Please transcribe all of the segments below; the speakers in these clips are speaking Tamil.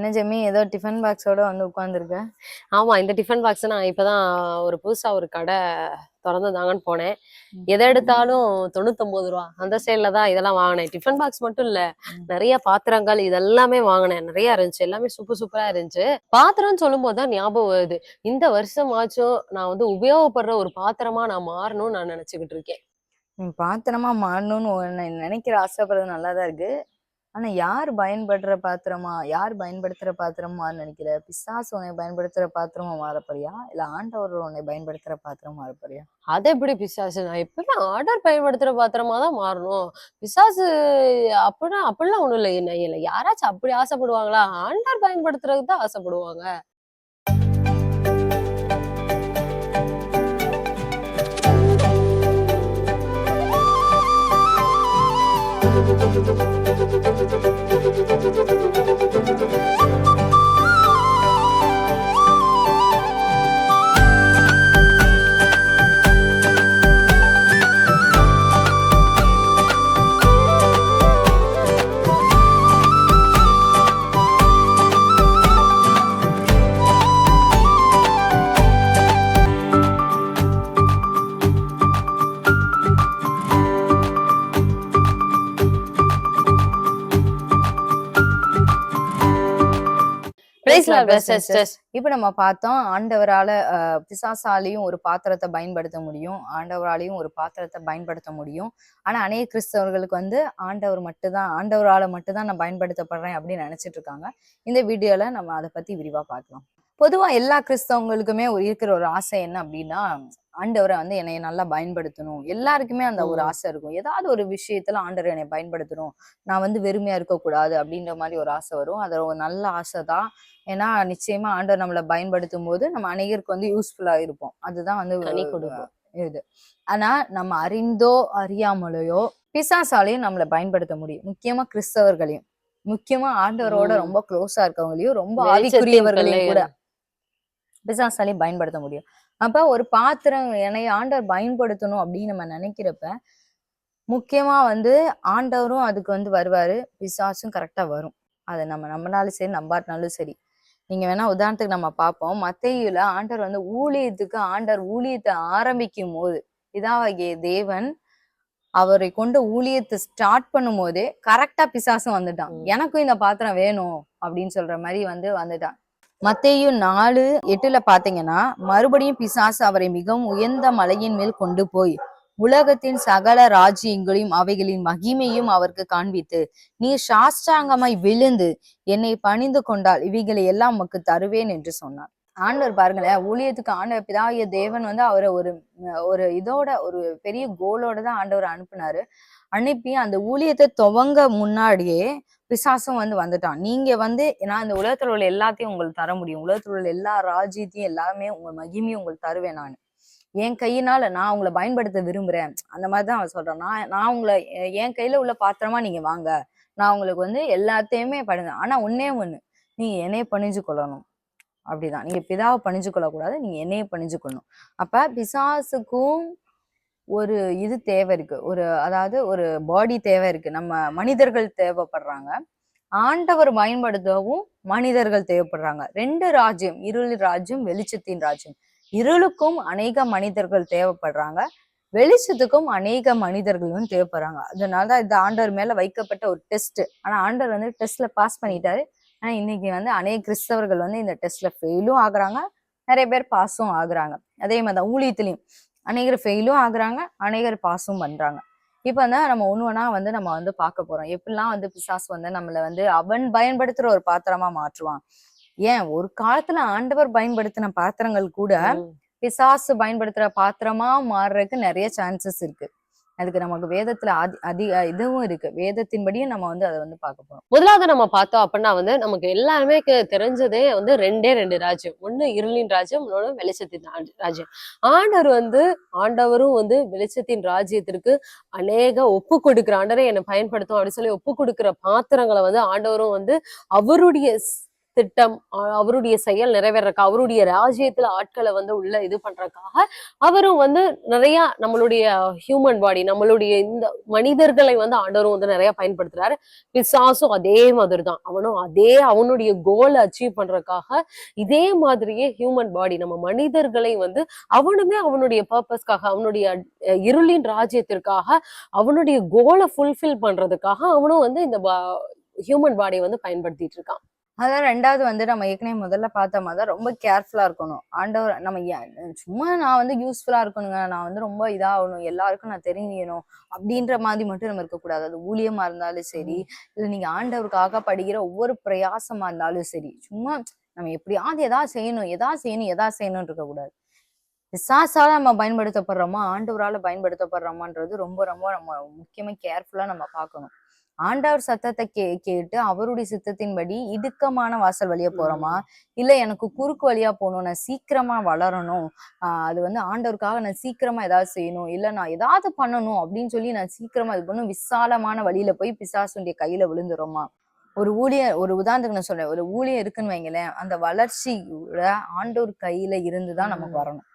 என்ன ஜெமி ஏதோ டிஃபன் பாக்ஸோட வந்து உட்காந்துருக்க ஆமா இந்த டிஃபன் பாக்ஸ் நான் இப்பதான் ஒரு புதுசா ஒரு கடை திறந்துதாங்கன்னு போனேன். எதை எடுத்தாலும் தொண்ணூத்தொன்பது ரூபா. அந்த சைட்ல தான் இதெல்லாம் வாங்கினேன். டிஃபன் பாக்ஸ் மட்டும் இல்ல. நிறைய பாத்திரங்கள் இதெல்லாமே வாங்கினேன். நிறைய இருந்துச்சு. எல்லாமே சூப்பர் சூப்பரா இருந்துச்சு. பாத்திரம்னு சொல்லும் போதுதான் ஞாபகம் வருது. இந்த வருஷமாச்சும் நான் வந்து உபயோகப்படுற ஒரு பாத்திரமா நான் மாறணும்னு நான் நினைச்சுக்கிட்டு இருக்கேன். பாத்திரமா மாறணும்னு நினைக்கிற ஆசைப்படுறது நல்லா தான் இருக்கு. ஆனா யார் பயன்படுற பாத்திரமா யார் பயன்படுத்துற பாத்திரமா நினைக்கிற? பிசாசு உன்னை பயன்படுத்துற பாத்திரமா மாறப்போறியா? இல்ல ஆண்டவர் உன்னை பயன்படுத்துற பாத்திரமா மாறப்போறியா? அது எப்படி பிசாசு நான் எப்பவுமே ஆர்டர் பயன்படுத்துற பாத்திரமா தான் மாறணும்? பிசாசு அப்படின்னா அப்படிலாம் ஒண்ணும் இல்லை என்ன இல்லை. யாராச்சும் அப்படி ஆசைப்படுவாங்களா? ஆண்டர் பயன்படுத்துறதுக்கு தான் ஆசைப்படுவாங்க. இப்ப நம்ம பார்த்தோம் ஆண்டவரால பிசாசாலையும் ஒரு பாத்திரத்தை பயன்படுத்த முடியும். ஆண்டவராலையும் ஒரு பாத்திரத்தை பயன்படுத்த முடியும். ஆனா அநேக கிறிஸ்தவர்களுக்கு வந்து ஆண்டவர் மட்டும்தான் ஆண்டவரால மட்டும்தான் நான் பயன்படுத்தப்படுறேன் அப்படின்னு நினைச்சிட்டு இருக்காங்க. இந்த வீடியோல நம்ம அதை பத்தி விரிவா பார்க்கலாம். பொதுவா எல்லா கிறிஸ்தவங்களுக்குமே ஒரு இருக்கிற ஒரு ஆசை என்ன அப்படின்னா ஆண்டவரை வந்து என்னை நல்லா பயன்படுத்தணும். எல்லாருக்குமே அந்த ஒரு. ஆசை இருக்கும். ஏதாவது ஒரு விஷயத்துல ஆண்டவர் என்னை பயன்படுத்தணும். நான் வந்து வெறுமையா இருக்கக்கூடாது அப்படின்ற மாதிரி ஒரு ஆசை வரும். அது ஒரு நல்ல ஆசை தான். ஏன்னா நிச்சயமா ஆண்டவர் நம்மளை பயன்படுத்தும் போது நம்ம அநேகருக்கு வந்து யூஸ்ஃபுல்லா இருப்போம். அதுதான் வந்து. இது. ஆனா நம்ம அறிந்தோ அறியாமலையோ பிசாசாலையும் நம்மளை பயன்படுத்த முடியும். முக்கியமா கிறிஸ்தவர்களையும். முக்கியமா ஆண்டவரோட. ரொம்ப க்ளோஸா இருக்கவங்களையும் ரொம்ப ஆவிக்குரியவர்களையும் கூட. பிசாசாலையும் பயன்படுத்த முடியும். அப்ப ஒரு பாத்திரம் என்னை ஆண்டவர் பயன்படுத்தணும் அப்படின்னு நம்ம நினைக்கிறப்ப முக்கியமா வந்து ஆண்டவரும் அதுக்கு வந்து வருவாரு. பிசாசும் கரெக்டா வரும். அதை நம்ம நம்பினாலும் சரி நம்பாட்டினாலும் சரி. நீங்க வேணா உதாரணத்துக்கு நம்ம பார்ப்போம். மத்தேயுல ஆண்டவர் வந்து ஊழியத்துக்கு ஆண்டவர் ஊழியத்தை ஆரம்பிக்கும் போது இதாகிய தேவன் அவரை கொண்டு ஊழியத்தை ஸ்டார்ட் பண்ணும் போதே கரெக்டா பிசாசும் வந்துட்டான். எனக்கும் இந்த பாத்திரம் வேணும் அப்படின்னு சொல்ற மாதிரி வந்து வந்துட்டான். மத்தேயு நாலு எட்டுல பாத்தீங்கன்னா மறுபடியும் பிசாசு அவரை மிகவும் உயர்ந்த மலையின் மேல் கொண்டு போய் உலகத்தின் சகல ராஜ்யங்களையும் அவைகளின் மகிமையும் அவருக்கு காண்பித்து நீ சாஷ்டாங்கமாய் விழுந்து என்னை பணிந்து கொண்டால் இவைகளை எல்லாம் உமக்கு தருவேன் என்று சொன்னார். ஆண்டவர் பாருங்களேன் ஊழியத்துக்கு ஆண்டவர் பிதாகிய தேவன் வந்து அவரை ஒரு ஒரு இதோட ஒரு பெரிய கோலோட தான் ஆண்டவர் அனுப்புனாரு. அனுப்பி அந்த ஊழியத்தை துவங்க முன்னாடியே பிசாசும் வந்து வந்துட்டான். நீங்க வந்து நான் இந்த உலகத்துல உள்ள எல்லாத்தையும் உங்களுக்கு தர முடியும். உலகத்துல உள்ள எல்லா ராஜ்யத்தையும் எல்லாமே உங்க மகிமையும் உங்களுக்கு தருவேன் நான். என் கையினால நான் உங்களை பயன்படுத்த விரும்புறேன். அந்த மாதிரி தான் அவன் சொல்றான். நான் நான் உங்களை என் கையில உள்ள பாத்திரமா நீங்க வாங்க. நான் உங்களுக்கு வந்து எல்லாத்தையுமே பண்ணுங்க ஆனா ஒன்னே ஒண்ணு நீங்க என்னைய பணிஞ்சு கொள்ளணும். அப்படிதான். நீங்க பிதாவை பணிஞ்சு கொள்ளக்கூடாது நீங்க என்னையே பணிஞ்சு கொள்ளணும். அப்ப பிசாசுக்கும் ஒரு இது தேவை இருக்கு. ஒரு அதாவது ஒரு பாடி தேவை இருக்கு. நம்ம மனிதர்கள் தேவைப்படுறாங்க. ஆண்டவர் பயன்படுத்தவும் மனிதர்கள் தேவைப்படுறாங்க. ரெண்டு ராஜ்யம் இருள் ராஜ்யம் வெளிச்சத்தின் ராஜ்யம். இருளுக்கும் அநேக மனிதர்கள் தேவைப்படுறாங்க. வெளிச்சத்துக்கும் அநேக மனிதர்களும் தேவைப்படுறாங்க. அதனாலதான் இந்த ஆண்டவர் மேல வைக்கப்பட்ட ஒரு டெஸ்ட் ஆனா ஆண்டவர் வந்து டெஸ்ட்ல பாஸ் பண்ணிட்டாரு. ஆனா இன்னைக்கு வந்து அநேக கிறிஸ்தவர்கள் வந்து இந்த டெஸ்ட்ல ஃபெயிலும் ஆகுறாங்க. நிறைய பேர் பாஸும் ஆகுறாங்க. அதே மாதிரி தான் ஊழியத்திலையும் அநேகர் ஃபெயிலும் ஆகுறாங்க அநேகர் பாஸும் பண்றாங்க. இப்ப வந்து நம்ம ஒண்ணா வந்து நம்ம வந்து பார்க்க போறோம். எப்படிலாம் வந்து பிசாசு வந்து நம்மள வந்து அவன் பயன்படுத்துற ஒரு பாத்திரமா மாற்றுவான்? ஏன்? ஒரு காலத்துல ஆண்டவர் பயன்படுத்தின பாத்திரங்கள் கூட. பிசாசு பயன்படுத்துற பாத்திரமா மாறுறதுக்கு நிறைய சான்சஸ் இருக்கு. அதுக்கு நமக்கு வேதத்துல அதி அதிக இதுவும் இருக்கு. வேதத்தின்படியும் நம்ம வந்து அதை வந்து பார்க்க போறோம். முதலாவது நம்ம பார்த்தோம் அப்படின்னா வந்து நமக்கு எல்லாருமே தெரிஞ்சதே வந்து ரெண்டே ரெண்டு ராஜ்யம். ஒண்ணு இருளின் ராஜ்யம் இன்னொன்று வெளிச்சத்தின் ராஜ்யம். ஆண்டவர் வந்து ஆண்டவரும் வந்து வெளிச்சத்தின் ராஜ்யத்திற்கு அநேக ஒப்பு கொடுக்குற ஆண்டரை என்னை பயன்படுத்தும் அப்படின்னு சொல்லி ஒப்பு கொடுக்கிற பாத்திரங்களை வந்து ஆண்டவரும் வந்து அவருடைய திட்டம் அவருடைய செயல் நிறைவேறக்கா அவருடைய ராஜ்யத்துல ஆட்களை வந்து உள்ள இது பண்றதுக்காக அவரும் வந்து நிறைய நம்மளுடைய ஹியூமன் பாடி நம்மளுடைய இந்த மனிதர்களை வந்து ஆண்டவரும் வந்து நிறைய பயன்படுத்துறாரு. பிசாசும் அதே மாதிரி தான் அவனும் அதே அவனுடைய கோலை அச்சீவ் பண்றதுக்காக இதே மாதிரியே ஹியூமன் பாடி நம்ம மனிதர்களை வந்து அவனுமே அவனுடைய பர்பஸ்க்காக அவனுடைய அஹ், இருளின் ராஜ்யத்திற்காக அவனுடைய கோலை ஃபுல்ஃபில் பண்றதுக்காக அவனும் வந்து இந்த ஹியூமன் பாடியை வந்து பயன்படுத்திட்டு இருக்கான். அதான் ரெண்டாவது வந்து நம்ம ஏற்கனவே முதல்ல பார்த்த மாதிரி தான் ரொம்ப கேர்ஃபுல்லா இருக்கணும். ஆண்டவர் நம்ம சும்மா நான் வந்து யூஸ்ஃபுல்லா இருக்கணுங்க. நான் வந்து ரொம்ப இதாகணும். எல்லாருக்கும் நான் தெரிஞ்சிக்கணும். அப்படின்ற மாதிரி மட்டும் நம்ம இருக்கக்கூடாது. அது ஊழியமா இருந்தாலும் சரி இல்ல நீங்க ஆண்டவருக்காக படிக்கிற ஒவ்வொரு பிரயாசமா இருந்தாலும் சரி சும்மா நம்ம எப்படியாவது எதாவது செய்யணும் எதாவது செய்யணும் எதாவது செய்யணும்னு இருக்கக்கூடாது. பிசாசால நம்ம பயன்படுத்தப்படுறோமா? ஆண்டவரால பயன்படுத்தப்படுறோமான்றது ரொம்ப ரொம்ப நம்ம முக்கியமா கேர்ஃபுல்லா நம்ம பார்க்கணும். ஆண்டவர் சத்தத்தை கே கேட்டு அவருடைய சித்தத்தின்படி இடுக்கமான வாசல் வழியா போறோமா? இல்ல எனக்கு குறுக்கு வழியா போகணும் நான் சீக்கிரமா வளரணும் ஆஹ் அது வந்து ஆண்டவருக்காக நான் சீக்கிரமா ஏதாவது செய்யணும் இல்ல நான் ஏதாவது பண்ணணும் அப்படின்னு சொல்லி நான் சீக்கிரமா இது பண்ணும் விசாலமான வழியில போய் பிசாசுடைய கையில விழுந்துறோமா? ஒரு ஊழியர் ஒரு உதாரணத்துக்கு நான் சொல்றேன் ஒரு ஊழியர் இருக்குன்னு வைங்களேன் அந்த வளர்ச்சியோட ஆண்டவர் கையில இருந்துதான் நமக்கு. வரணும்.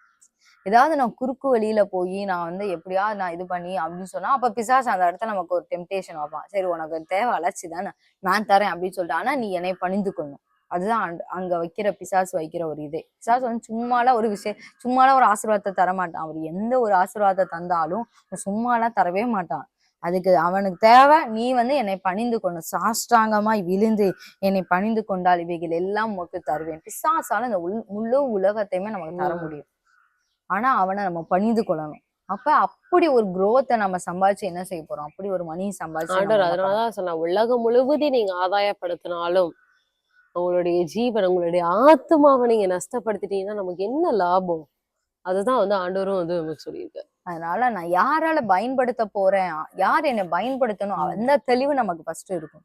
ஏதாவது நான் குறுக்கு வழியில போய் நான் வந்து எப்படியாவது நான் இது பண்ணி அப்படின்னு சொன்னா அப்ப பிசாசு அந்த இடத்துல நமக்கு ஒரு டெம்டேஷன் வைப்பான் சரி உனக்கு தேவை வளர்ச்சி தானே நான் தரேன் அப்படின்னு சொல்லிட்டு. ஆனா நீ என்னை பணிந்து கொள்ளணும் அதுதான் அங்க- அங்க வைக்கிற பிசாசு வைக்கிற ஒரு இதே. பிசாசு வந்து சும்மாலாம் ஒரு விஷயம் சும்மாலாம் ஒரு ஆசீர்வாதத்தை தர மாட்டான் அவர் எந்த ஒரு ஆசீர்வாதத்தை தந்தாலும் சும்மாலாம் தரவே மாட்டான். அதுக்கு அவனுக்கு தேவை நீ வந்து என்னை பணிந்து கொள்ளணும் சாஷ்டாங்கமாய் விழுந்து என்னை பணிந்து கொண்டால் இவைகள் எல்லாம் உனக்கு தருவேன். பிசாசால இந்த உள் முழு உலகத்தையுமே நமக்கு தர. முடியும். ஆனா அவனை நம்ம பணிந்து கொள்ளணும். அப்ப அப்படி ஒரு growth-அ நம்ம சம்பாதிச்சு என்ன செய்ய போறோம்? அப்படி ஒரு மணி சம்பாதிச்சு ஆண்டவர் அதனாலதான் சொன்ன உலகம் முழுவதையும் நீங்க ஆதாயப்படுத்தினாலும் உங்களுடைய ஜீவன் உங்களுடைய ஆத்மாவை நீங்க நஷ்டப்படுத்திட்டீங்கன்னா நமக்கு என்ன லாபம்? அதுதான் வந்து ஆண்டவரும் வந்து நமக்கு சொல்லியிருக்காரு. அதனால நான் யாரால பயன்படுத்த போறேன்? யார் என்னை பயன்படுத்தணும். அந்த தெளிவு நமக்கு ஃபர்ஸ்ட் இருக்கும்.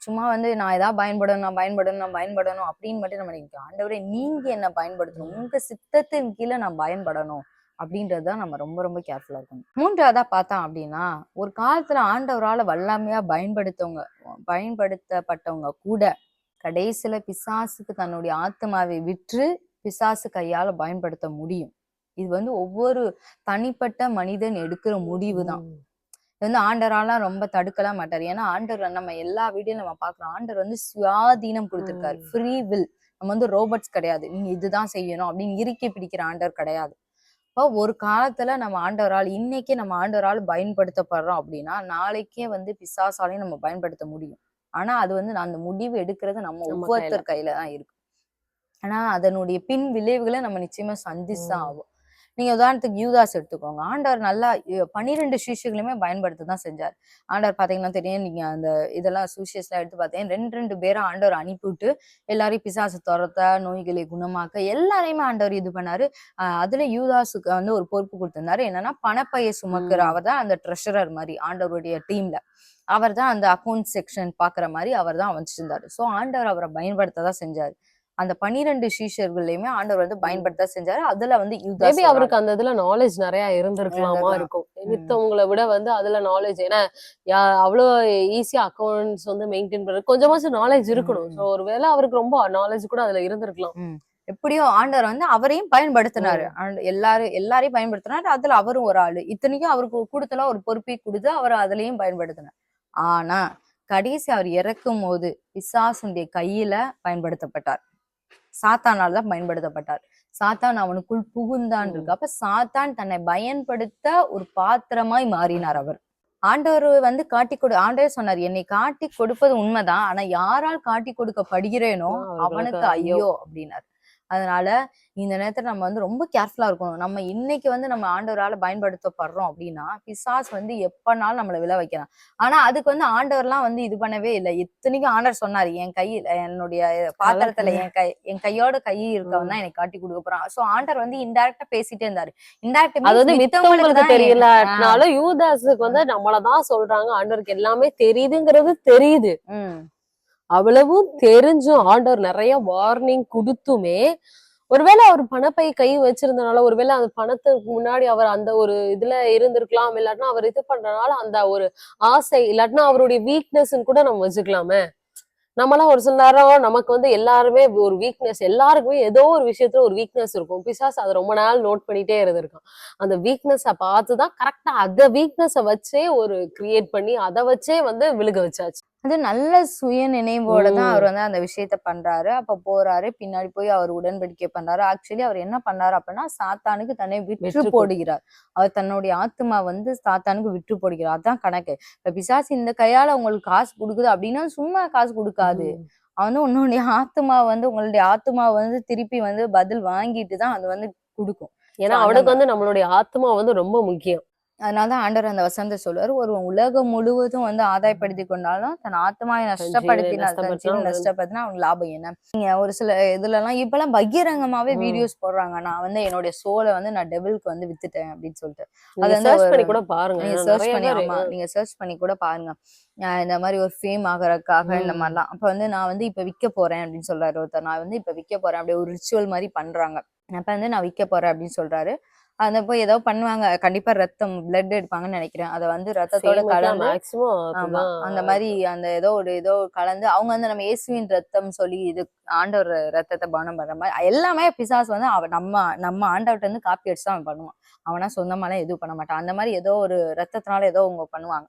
சும்மா வந்து நான் ஏதாவது பயன்படணும் நான் பயன்படணும் நான் பயன்படணும் அப்படின்னு மட்டும் நம்ம நினைக்கிறோம். ஆண்டவரே நீங்க என்ன பயன்படுத்தணும்? உங்க சித்தத்தின் கீழே நான் பயன்படணும் அப்படின்றதுதான் நம்ம ரொம்ப ரொம்ப கேர்ஃபுல்லா இருக்கணும். மூன்றாவதா பார்த்தோம் அப்படின்னா ஒரு காலத்துல ஆண்டவரால வல்லாமையா பயன்படுத்தவங்க பயன்படுத்தப்பட்டவங்க கூட கடைசியில பிசாசுக்கு தன்னுடைய ஆத்மாவை விற்று பிசாசு கையால பயன்படுத்த முடியும். இது வந்து ஒவ்வொரு தனிப்பட்ட மனிதன் எடுக்கிற முடிவு தான் இது வந்து ஆண்டராலாம் ரொம்ப தடுக்கலாம் மாட்டார். ஏன்னா ஆண்டர் நம்ம எல்லா வீடியும் நம்ம பாக்குறோம் ஆண்டர் வந்து சுயாதீனம் கொடுத்திருக்காரு. ஃப்ரீ வில் நம்ம வந்து ரோபோட்ஸ் கிடையாது. நீங்க இதுதான் செய்யணும் அப்படின்னு இறுக்கி பிடிக்கிற ஆண்டர் கிடையாது. இப்போ ஒரு காலத்துல நம்ம ஆண்டவரால் இன்னைக்கே நம்ம ஆண்டவரால் பயன்படுத்தப்படுறோம் அப்படின்னா நாளைக்கே வந்து பிசாசாலையும் நம்ம பயன்படுத்த முடியும். ஆனா அது வந்து அந்த முடிவு எடுக்கிறது நம்ம ஒவ்வொருத்தர் கையில தான் இருக்கு ஆனா அதனுடைய பின் விளைவுகளை நம்ம நிச்சயமா சந்திச்சுதான் உம். ஆகும். நீங்க உதாரணத்துக்கு யூதாஸ் எடுத்துக்கோங்க. ஆண்டவர் நல்லா பன்னிரெண்டு சிஷ்யர்களுமே பயன்படுத்த தான் செஞ்சார். ஆண்டவர் பாத்தீங்கன்னா தெரியும் நீங்க அந்த இதெல்லாம் சூஷியஸ் எல்லாம் எடுத்து பார்த்தீங்கன்னா ரெண்டு ரெண்டு பேரை ஆண்டவர் அனுப்பிவிட்டு எல்லாரையும் பிசாசு துரத்த நோய்களை குணமாக்க எல்லாரையுமே ஆண்டவர் இது பண்ணாரு. அதுல யூதாஸுக்கு வந்து ஒரு பொறுப்பு கொடுத்திருந்தாரு. என்னன்னா பணப்பையை சுமக்கிற. அவர் தான் அந்த ட்ரெஷரர் மாதிரி ஆண்டவருடைய டீம்ல அவர் தான் அந்த அக்கௌண்ட் செக்ஷன் பாக்குற மாதிரி அவர் தான் வச்சிருந்தாரு சோ ஆண்டவர் அவரை பயன்படுத்த தான் செஞ்சாரு. அந்த பனிரெண்டு சீஷர்களையுமே ஆண்டவர் வந்து பயன்படுத்த செஞ்சாரு. அதுல வந்து மேபி. அவருக்கு அந்த இதுல நாலேஜ் நிறைய இருந்திருக்கலாமா. இருக்கும். மித்தவங்களை விட வந்து அதுல நாலேஜ் ஏன்னா அவ்வளோ ஈஸியா அக்கௌண்ட்ஸ் வந்து மெயின்டைன் பண்றது. கொஞ்சமாச்சும் நாலேஜ் இருக்கணும். ஸோ ஒருவேளை அவருக்கு ரொம்ப நாலேஜ் கூட அதுல இருந்திருக்கலாம். எப்படியோ ஆண்டவர் வந்து அவரையும் பயன்படுத்தினாரு. எல்லாரும் எல்லாரையும் பயன்படுத்தினாரு. அதுல அவரும் ஒரு ஆளு. இத்தனைக்கும் அவருக்கு கொடுத்தல ஒரு பொறுப்பை கொடுத்து அவர் அதுலயும் பயன்படுத்தினார். ஆனா கடைசி அவர் இறக்கும் போது பிசாசுடைய கையில பயன்படுத்தப்பட்டார். சாத்தானால் தான் பயன்படுத்தப்பட்டார். சாத்தான் அவனுக்குள் புகுந்தான் இருக்கு. அப்ப சாத்தான் தன்னை பயன்படுத்த ஒரு பாத்திரமாய் மாறினார் அவர். ஆண்டவர் வந்து காட்டி கொடு ஆண்டவர் சொன்னார் என்னை காட்டி கொடுப்பது உண்மைதான். ஆனா யாரால் காட்டி கொடுக்கப்படுகிறேனோ அவனுக்கு. ஐயோ அப்படின்னார். அதனால இந்த நேரத்துல நம்ம வந்து ரொம்ப கேர்ஃபுல்லா இருக்கணும். நம்ம இன்னைக்கு வந்து நம்ம ஆண்டவரால பயன்படுத்தப்படுறோம் அப்படின்னா பிசாஸ் வந்து எப்பனாலும் நம்மளை விழ வைக்கலாம். ஆனா அதுக்கு வந்து ஆண்டவர்லாம் வந்து இது பண்ணவே இல்லை. எத்தனைக்கும் ஆண்டவர் சொன்னாரு என் கையில் என்னுடைய பாத்திரத்துல என் கை என் கையோட கை இருக்கவன் தான் எனக்கு காட்டி கொடுக்க போறான். சோ ஆண்டவர் வந்து இன்டைரக்டா பேசிட்டே இருந்தாரு. இன்டைரக்ட் அது வந்து மித்தவங்களுக்கு தெரியலனாலும் யூதாஸுக்கு வந்து நம்மளதான் சொல்றாங்க. ஆண்டவருக்கு எல்லாமே தெரியுதுங்கிறது தெரியுது. அவ்வளவும் தெரிஞ்சும் ஆண்டவர் நிறைய வார்னிங் கொடுத்துமே ஒருவேளை அவர் பணப்பை கை வச்சிருந்தனால ஒருவேளை அந்த பணத்துக்கு முன்னாடி அவர் அந்த ஒரு இதுல இருந்திருக்கலாம் இல்லாட்டினா அவர் இது பண்றதுனால அந்த ஒரு ஆசை இல்லாட்டினா அவருடைய வீக்னஸ் கூட நம்ம வச்சுக்கலாமே. நம்மளாம் ஒரு சில நேரம் நமக்கு வந்து எல்லாருமே ஒரு வீக்னஸ் எல்லாருக்குமே ஏதோ ஒரு விஷயத்துல ஒரு வீக்னஸ் இருக்கும். பிசாஸ் அதை ரொம்ப நாள் நோட் பண்ணிட்டே இருந்திருக்கான். அந்த வீக்னஸை பார்த்து தான் கரெக்டா அந்த வீக்னஸை வச்சே ஒரு கிரியேட் பண்ணி அதை வச்சே வந்து விழுக வச்சாச்சு. அது நல்ல சுய நினைவோட தான். அவர் வந்து அந்த விஷயத்த பண்றாரு. அப்ப போறாரு. பின்னாடி போய் அவர் உடன்படிக்கை பண்றாரு. ஆக்சுவலி அவர் என்ன பண்ணாரு அப்படின்னா சாத்தானுக்கு தன்னை விற்று போடுகிறார். அவர் தன்னுடைய ஆத்மா வந்து சாத்தானுக்கு விற்று போடுகிறார். அதான் கணக்கு. இப்ப பிசாசு இந்த கையால உங்களுக்கு காசு கொடுக்குது அப்படின்னா சும்மா காசு கொடுக்காது. வந்து உன்னுடைய ஆத்மா வந்து உங்களுடைய ஆத்மா வந்து திருப்பி வந்து பதில் வாங்கிட்டு தான் அது வந்து கொடுக்கும். ஏன்னா அவனுக்கு. வந்து நம்மளுடைய ஆத்மா வந்து ரொம்ப முக்கியம். அதனாலதான் ஆண்டவர் அந்த வசந்த சொல்லுவார். ஒரு உலகம் முழுவதும் வந்து ஆதாயப்படுத்தி கொண்டாலும் தன் ஆத்மாவை தன் நஷ்டப்படுத்தினா நஷ்டப்படுத்தினா அவனுக்கு லாபம் என்ன? நீங்க ஒரு சில இதுல எல்லாம் இப்பெல்லாம் பகிரங்கமாவே ம். வீடியோஸ் போடுறாங்க. நான் வந்து என்னுடைய சோலை வந்து நான் டெபிளுக்கு வந்து வித்துட்டேன் அப்படின்னு சொல்லிட்டு. அது வந்து பண்ணி கூட பாருங்க. நீங்க சர்ச் பண்ணி ஆமா நீங்க சர்ச் பண்ணி கூட பாருங்க. இந்த மாதிரி ஒரு ஃபேம் ஆகுறதுக்காக இந்த. மாதிரிலாம். அப்ப வந்து நான் வந்து இப்ப விற்க போறேன் அப்படின்னு சொல்றாரு ஒருத்தர். நான் வந்து இப்ப விற்க போறேன். அப்படியே ஒரு ரிச்சுவல் மாதிரி பண்றாங்க. அப்ப வந்து நான் விற்க போறேன் அப்படின்னு சொல்றாரு. அந்த போய் ஏதோ பண்ணுவாங்க. கண்டிப்பா ரத்தம் பிளட் எடுப்பாங்கன்னு நினைக்கிறேன். அதை வந்து ரத்தத்தோட கலந்து ஆமா. அந்த மாதிரி அந்த ஏதோ ஒரு ஏதோ கலந்து அவங்க வந்து நம்ம இயேசுவின் ரத்தம் சொல்லி இது ஆண்டவர் ரத்தத்தை பானம் பண்ற மாதிரி எல்லாமே பிசாஸ் வந்து அவ நம்ம நம்ம ஆண்டவர்ட்ட இருந்து காப்பி அடிச்சு தான் அவன் பண்ணுவான். அவனா சொந்தமாலாம் எதுவும் பண்ண மாட்டான். அந்த மாதிரி ஏதோ ஒரு ரத்தத்தினால ஏதோ அவங்க பண்ணுவாங்க.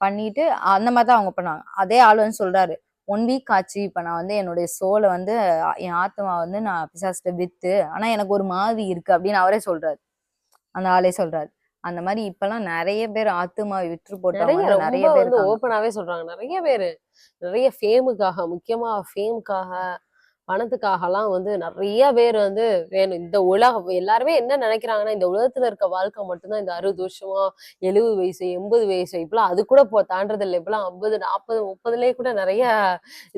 பண்ணிட்டு அந்த மாதிரி தான் அவங்க பண்ணுவாங்க. அதே ஆள் வந்து சொல்றாரு. ஒன் வீக் ஆச்சு. இப்ப நான் வந்து என்னுடைய சோலை வந்து என் ஆத்மா வந்து நான் பிசாஸ்ட வித்து ஆனா எனக்கு ஒரு மாதிரி இருக்கு அப்படின்னு அவரே சொல்றாரு. அந்த ஆளே சொல்றாரு. அந்த மாதிரி இப்பெல்லாம் நிறைய பேர் ஆத்துமா விற்று போட்டவங்க நிறைய பேர் ஓப்பனாவே சொல்றாங்க. நிறைய பேரு நிறைய ஃபேமுக்காக முக்கியமா ஃபேமுக்காக பணத்துக்காகலாம் வந்து நிறைய பேர் வந்து வேணும். இந்த உலகம் எல்லாருமே என்ன நினைக்கிறாங்கன்னா இந்த உலகத்துல இருக்க வாழ்க்கை மட்டும்தான் இந்த அறுபது வருஷமா எழுபது வயசு எண்பது வயசு இப்பெல்லாம் அது கூட போ தாண்டது இல்லை இப்பெல்லாம் ஐம்பது நாற்பது முப்பதுலயே கூட நிறைய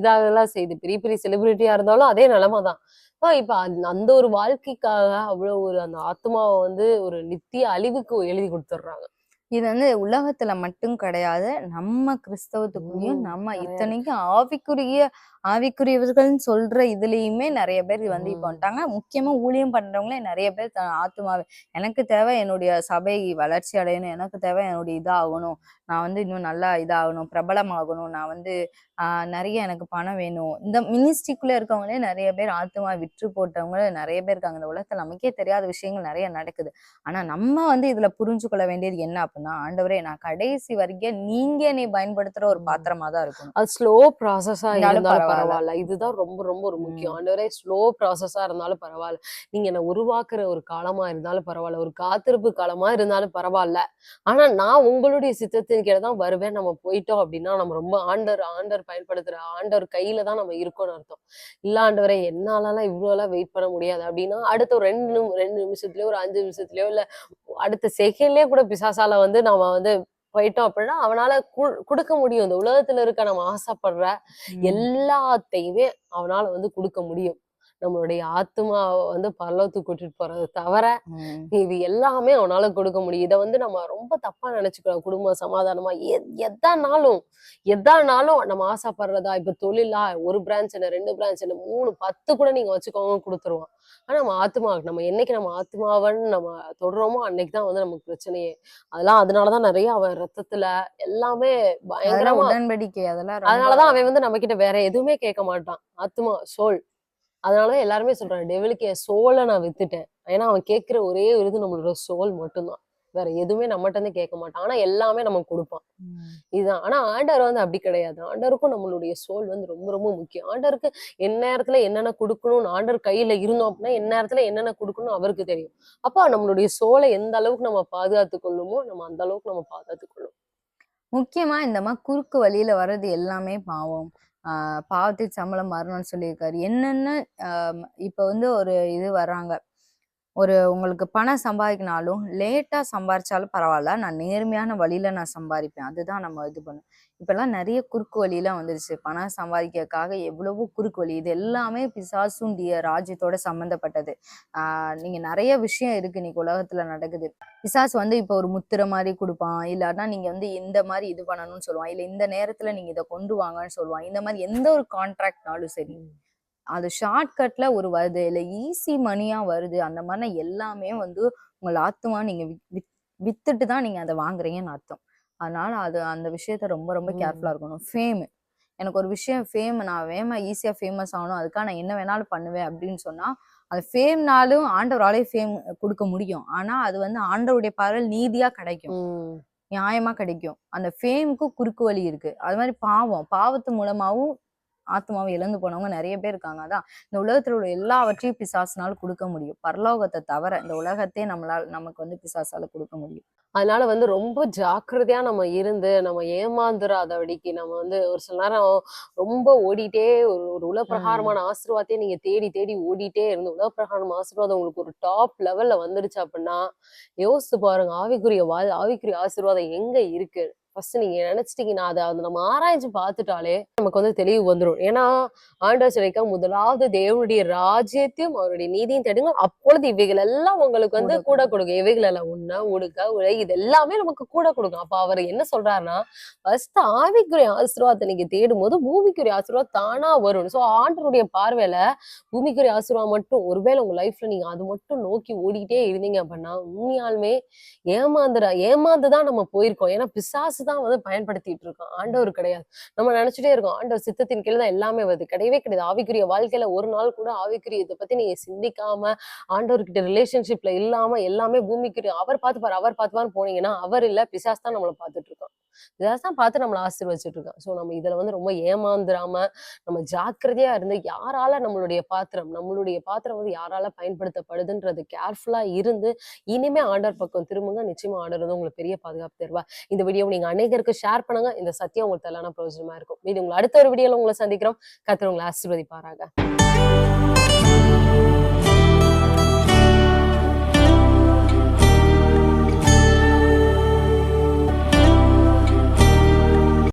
இதாகலாம் செய்யுது பெரிய பெரிய செலிபிரிட்டியா இருந்தாலும் அதே நிலைமை தான். இப்போ இப்ப அந்த- அந்த ஒரு வாழ்க்கைக்காக அவ்வளவு ஒரு அந்த ஆத்மாவை வந்து ஒரு நித்திய அழிவுக்கு எழுதி கொடுத்துட்றாங்க. இது வந்து உலகத்துல மட்டும் கிடையாது நம்ம கிறிஸ்தவத்துக்குள்ளயும் நம்ம இத்தனைக்கும் ஆவிக்குரிய ஆவிக்குரியவர்கள்னு சொல்ற இதுலயுமே நிறைய பேர் வந்து இப்ப. வந்துட்டாங்க. முக்கியமா ஊழியம் பண்றவங்களே நிறைய பேர் ஆத்துமாவே எனக்கு தேவை என்னுடைய சபை வளர்ச்சி அடையணும். எனக்கு தேவை என்னுடைய இதாகணும். நான் வந்து இன்னும் நல்லா இதாகணும். பிரபலமாகணும். நான் வந்து ஆஹ் நிறைய எனக்கு பணம் வேணும். இந்த மினிஸ்ட்ரிக்குள்ள இருக்கவங்களே நிறைய பேர் ஆத்துமா விற்று போட்டவங்க நிறைய பேர் இருக்காங்க. இந்த உலகத்துல நமக்கே தெரியாத விஷயங்கள் நிறைய நடக்குது. ஆனா நம்ம வந்து இதுல புரிஞ்சு கொள்ள வேண்டியது என்ன அப்படின்னா ஆண்டவரே நான் கடைசி வரைக்கும் நீங்க என்னை பயன்படுத்துற ஒரு. பாத்திரமா தான் இருக்கணும். அது ஸ்லோ ப்ராசஸா இருந்தாலும் பரவாயில்ல. இதுதான் ரொம்ப ரொம்ப ஒரு முக்கியம். ஆண்டவரே ஸ்லோ ப்ராசஸா இருந்தாலும் பரவாயில்ல நீங்க என்ன உருவாக்குற ஒரு காலமா இருந்தாலும் பரவாயில்ல ஒரு காத்திருப்பு காலமா இருந்தாலும் பரவாயில்ல ஆனா நான் உங்களுடைய சித்தத்தின் கீழே தான் வருவேன். நம்ம போயிட்டோம் அப்படின்னா நம்ம ரொம்ப ஆண்டர் ஆண்டர் பயன்படுத்துற ஆண்டவர் கையில தான் நம்ம இருக்கோம்னு அர்த்தம். இல்ல ஆண்டவரே என்னாலலாம் இவ்வளவு எல்லாம் வெயிட் பண்ண முடியாது. அப்படின்னா அடுத்த ஒரு ரெண்டு நிமி- ரெண்டு நிமிஷத்துலயோ ஒரு அஞ்சு நிமிஷத்துலயோ இல்ல அடுத்த செகண்ட்லயே கூட பிசாசால வந்து நம்ம வந்து போயிட்டோம் அப்படின்னா அவனால கு- கொடுக்க முடியும் இந்த உலகத்துல இருக்க நம்ம ஆசைப்படுற. எல்லாத்தையுமே அவனால வந்து கொடுக்க முடியும் நம்மளுடைய ஆத்மாவை வந்து பரலோகத்துக்கு கூட்டிட்டு போறது தவிர. இது எல்லாமே அவனால கொடுக்க முடியும். இதை வந்து நம்ம ரொம்ப தப்பா நினைச்சுக்கிறோம். குடும்ப சமாதானமா. எதானாலும் எதானாலும் நம்ம ஆசைப்படுறதா இப்ப தொழிலா ஒரு பிரான்ச் என்ன ரெண்டு பிரான்ச் என்ன மூணு பத்து கூட நீங்க வச்சுக்கோங்க கொடுத்துருவான். ஆனா நம்ம ஆத்மா நம்ம என்னைக்கு நம்ம ஆத்மாவன்னு நம்ம தொடுறோமோ அன்னைக்கு தான் வந்து நமக்கு பிரச்சனையே. அதெல்லாம் அதனாலதான் நிறைய அவன் ரத்தத்துல எல்லாமே பயங்கரமா உடன்படிக்கை. அதெல்லாம் அதனாலதான் அவன் வந்து நம்ம கிட்ட வேற எதுவுமே கேட்க மாட்டான். ஆத்மா சோல். அதனாலதான் எல்லாருமே சொல்றாங்க டெவிலுக்கு என் சோலை நான் வித்துட்டேன். ஏன்னா அவன் கேட்கிற ஒரே ஒரு இது நம்மளோட சோல் மட்டும்தான். வேற எதுவுமே நம்மகிட்ட இருந்து கேட்க மாட்டான். ஆனா எல்லாமே நமக்கு கொடுப்பான். இதுதான் ஆனா ஆண்டவர் வந்து அப்படி கிடையாது. ஆண்டவருக்கும் நம்மளுடைய சோல் வந்து ரொம்ப ரொம்ப முக்கியம். ஆண்டவருக்கு எந்நேரத்துல என்னென்ன கொடுக்கணும்னு ஆண்டவர் கையில இருந்தோம் அப்படின்னா எந்நேரத்துல என்னென்ன கொடுக்கணும் அவருக்கு தெரியும். அப்போ நம்மளுடைய சோலை எந்த அளவுக்கு நம்ம பாதுகாத்து கொள்ளுமோ நம்ம அந்த அளவுக்கு நம்ம பாதுகாத்து கொள்ளும். முக்கியமா இந்த மாதிரி குறுக்கு வழியில வர்றது எல்லாமே பாவம். பாவத்தை சம்பளம் மரணம்னு சொல்லியிருக்காரு. என்னென்ன இப்போ வந்து ஒரு இது வர்றாங்க. ஒரு உங்களுக்கு பணம் சம்பாதிக்கினாலும் லேட்டாக சம்பாரிச்சாலும் பரவாயில்ல. நான் நேர்மையான வழியில் நான் சம்பாதிப்பேன். அதுதான் நம்ம இது பண்ணும் இப்போல்லாம் நிறைய குறுக்கு வழியெலாம் வந்துருச்சு. பணம் சம்பாதிக்கிறதுக்காக எவ்வளவோ குறுக்கு வழி. இது எல்லாமே பிசாசுண்டிய ராஜ்யத்தோட சம்மந்தப்பட்டது நீங்கள் நிறைய விஷயம் இருக்குது இன்னைக்கு உலகத்தில் நடக்குது. பிசாசு வந்து இப்போ ஒரு முத்திரை மாதிரி கொடுப்பான். இல்லாட்டா நீங்கள் வந்து இந்த மாதிரி இது பண்ணணும்னு சொல்லுவான். இல்லை இந்த நேரத்தில் நீங்கள் இதை கொண்டு வாங்கன்னு சொல்லுவான். இந்த மாதிரி எந்த ஒரு கான்ட்ராக்ட்னாலும் சரி. அது ஷார்ட்கட்ல ஒரு வருது இல்ல ஈஸி மணியா வருது அந்த மாதிரி எல்லாமே வந்து உங்கள் ஆத்துமா நீங்க வித்- வித்- வித்துட்டு தான் நீங்க அதை வாங்குறீங்கன்னு அர்த்தம். அதனால அது அந்த விஷயத்த ரொம்ப ரொம்ப ம். கேர்ஃபுல்லா இருக்கணும். ஃபேம் எனக்கு ஒரு விஷயம் ஃபேம் நான் வேமா ஈஸியா ஃபேமஸ் ஆகணும் அதுக்காக நான் என்ன வேணாலும் பண்ணுவேன் அப்படின்னு சொன்னா அந்த ஃபேம்னாலும் ஆண்டவராலே ஃபேம் கொடுக்க முடியும். ஆனா அது வந்து ஆண்டவருடைய பார்வையில் நீதியா கிடைக்கும். உம் நியாயமா கிடைக்கும். அந்த ஃபேமுக்கு குறுக்கு வழி இருக்கு. அது மாதிரி பாவம். பாவத்து மூலமாவும் ஆத்மாவை இழந்து போனவங்க நிறைய பேர் இருக்காங்க. அதான் இந்த உலகத்துல உள்ள எல்லாவற்றையும் பிசாசுனால கொடுக்க முடியும். பரலோகத்தை தவிர இந்த உலகத்தையே நம்மளால நமக்கு வந்து பிசாசால கொடுக்க முடியும். அதனால வந்து ரொம்ப ஜாக்கிரதையா நம்ம இருந்து நம்ம ஏமாந்துராதபடிக்கு நம்ம வந்து ஒரு சில நேரம் ரொம்ப ஓடிட்டே ஒரு ஒரு உலகப்பிரகாரமான ஆசீர்வாதத்தையே நீங்க தேடி தேடி ஓடிட்டே இருந்து உலகப்பிரகாரமான ஆசீர்வாதம் உங்களுக்கு ஒரு டாப் லெவல்ல வந்துடுச்சு அப்படின்னா யோசிச்சு பாருங்க ஆவிக்குரிய வாழ் ஆவிக்குரிய ஆசீர்வாதம் எங்க இருக்கு? ஃபர்ஸ்ட் நீங்க நினைச்சிட்டீங்கன்னா அதை அதை நம்ம ஆராய்ஞ்சு பார்த்துட்டாலே நமக்கு வந்து தெளிவு வந்துடும் ஏன்னா ஆண்டவர் சொல்லிக்க முதலாவது தேவனுடைய ராஜ்யத்தையும் அவருடைய நீதியும் தேடுங்க. அப்பொழுது இவைகள் எல்லாம் உங்களுக்கு வந்து கூட கூட கொடுக்கும். இவைகள் எல்லாம் உண்ண உடுக்க உடை இது எல்லாமே நமக்கு கூட கொடுக்கும். அப்ப அவர் என்ன சொல்றாருன்னா ஃபர்ஸ்ட் ஆவிக்குரிய ஆசீர்வாதத்தை நீங்க தேடும் போது பூமிக்குரிய ஆசீர்வாதம் தானா வரும். சோ ஆண்டவருடைய பார்வையில பூமிக்குரிய ஆசீர்வாதம் மட்டும் ஒருவேளை உங்க லைஃப்ல நீங்க அது மட்டும் நோக்கி ஓடிட்டே இருந்தீங்க அப்படின்னா உண்மையாலுமே ஏமாந்துடா ஏமாந்துதான் நம்ம போயிருக்கோம். ஏன்னா பிசாசு தான் வந்து பயன்படுத்திட்டு இருக்கோம் ஆண்டவர் கிடையாது. நம்ம நினைச்சிட்டே இருக்கோம் ஆண்டவர் சித்தத்தின் கீழே தான் எல்லாமே வருது. கிடையவே கிடையாது. ஆவிக்குரிய வாழ்க்கையில ஒரு நாள் கூட ஆவிக்குரிய இதை பத்தி நீங்க சிந்திக்காம ஆண்டவர்கிட்ட ரிலேஷன்ஷிப்ல இல்லாம எல்லாமே பூமிக்குரிய அவர் பார்த்துப்பாரு அவர் பார்த்துப்பாரு போனீங்கன்னா அவர் இல்ல பிசாஸ் தான் நம்மளை பார்த்துட்டு இருக்கோம் இதான் பார்த்து நம்மளை ஆசீர்வச்சிட்டு இருக்கான் ஸோ நம்ம இதுல வந்து ரொம்ப ஏமாந்துராம நம்ம ஜாக்கிரதையா இருந்து யாரால நம்மளுடைய பாத்திரம் நம்மளுடைய பாத்திரம் வந்து யாரால பயன்படுத்தப்படுதுன்றது கேர்ஃபுல்லா இருந்து இனிமே ஆர்டர் பக்கம் திரும்புங்க. நிச்சயமா ஆர்டர் வந்து உங்களுக்கு பெரிய பாதுகாப்பு தருவா இந்த வீடியோ நீங்க அநேகருக்கு ஷேர் பண்ணுங்க. இந்த சத்தியம் உங்களுக்கு தெல்லான பிரயோஜனமா இருக்கும். இது உங்களை அடுத்த ஒரு வீடியோல உங்களை சந்திக்கிறோம். கத்திர உங்களை ஆசீர்வதிப்பாராக.